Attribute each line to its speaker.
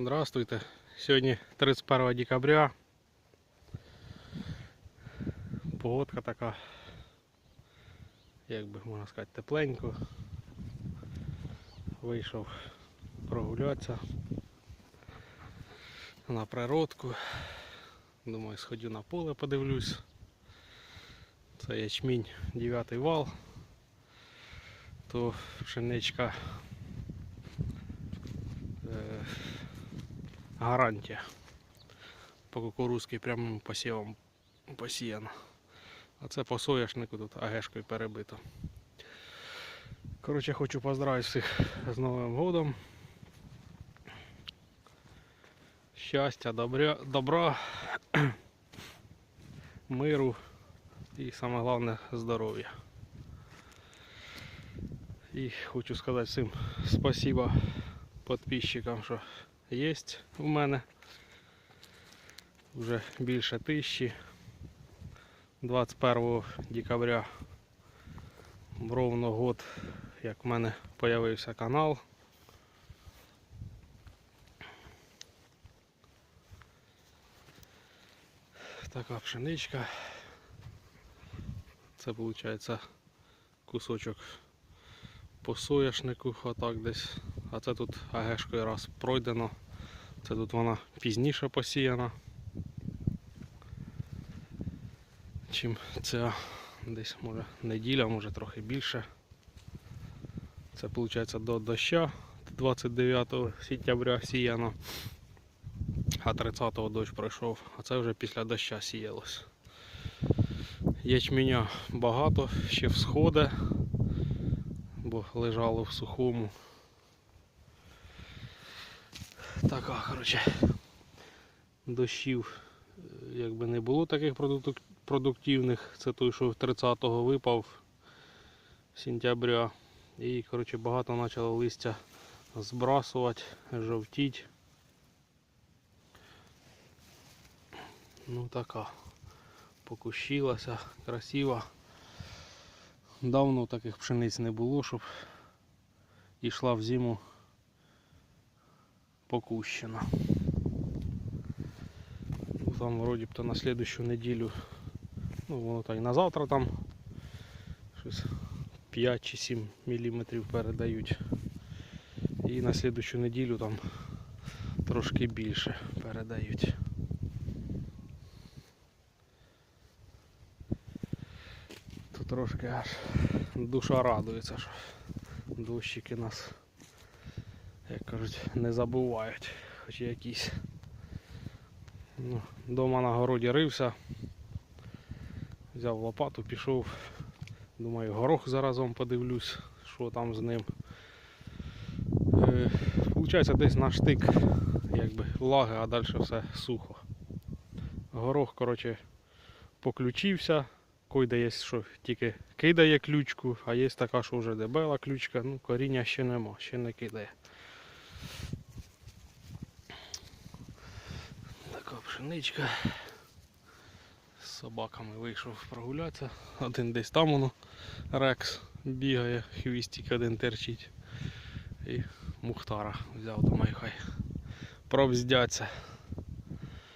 Speaker 1: Здравствуйте. Сьогодні 31 декабря. Погодка така, як би можна сказати, тепленько. Вийшов прогулятися на природку. Думаю, сходю на поле, подивлюсь. Це ячмінь 9 вал. То пшеничка гарантія. По кукурузки прямим посівом посіяно. А це по соняшнику тут агешкою перебито. Коротше, хочу поздравити всіх з Новим годом. Щастя, добра, добра, миру і саме головне здоров'я. І хочу сказати всім спасибо підписчикам, що є у мене. Вже більше тисячі. 21 декабря ровно год, як в мене з'явився канал. Така пшеничка. Це виходить кусочок по соняшнику, отак десь. А це тут агешкою раз пройдено. Це тут вона пізніше посіяна. Чим ця десь може неділя, може трохи більше. Це виходить до доща 29 сентября сіяно, а 30-го дощ пройшов, а це вже після доща сіялось. Ячменя багато, ще всходи, бо лежало в сухому. Така, коротше, дощів е, якби не було таких продуктивних. Це той, що 30-го випав сентября. І коротше, багато почало листя збрасувати, жовтіть. Ну така. Покущилася, красива. Давно таких пшениць не було, щоб йшла в зиму покущена. Ну, Там вроді б то на слідущу неділю Ну, воно так і на завтра там щось 5 чи 7 мм передають. І на слідущу неділю там трошки більше передають. Тут трошки аж душа радується, що дощики нас, як кажуть, не забувають, хоч якісь. Ну, Дома на городі рився. Взяв лопату, пішов. Думаю, горох заразом подивлюсь, що там з ним. Е, Получається десь на штик, якби влаги, а далі все сухо. Горох, коротше, поключився. Койде є, що тільки кидає ключку, а є така, що вже дебела ключка, ну коріння ще нема, ще не кидає. Така пшеничка з собаками вийшов прогулятися. Один десь там воно рекс бігає, хвістик один терчить. І мухтара взяв, думаю, хай провздяться.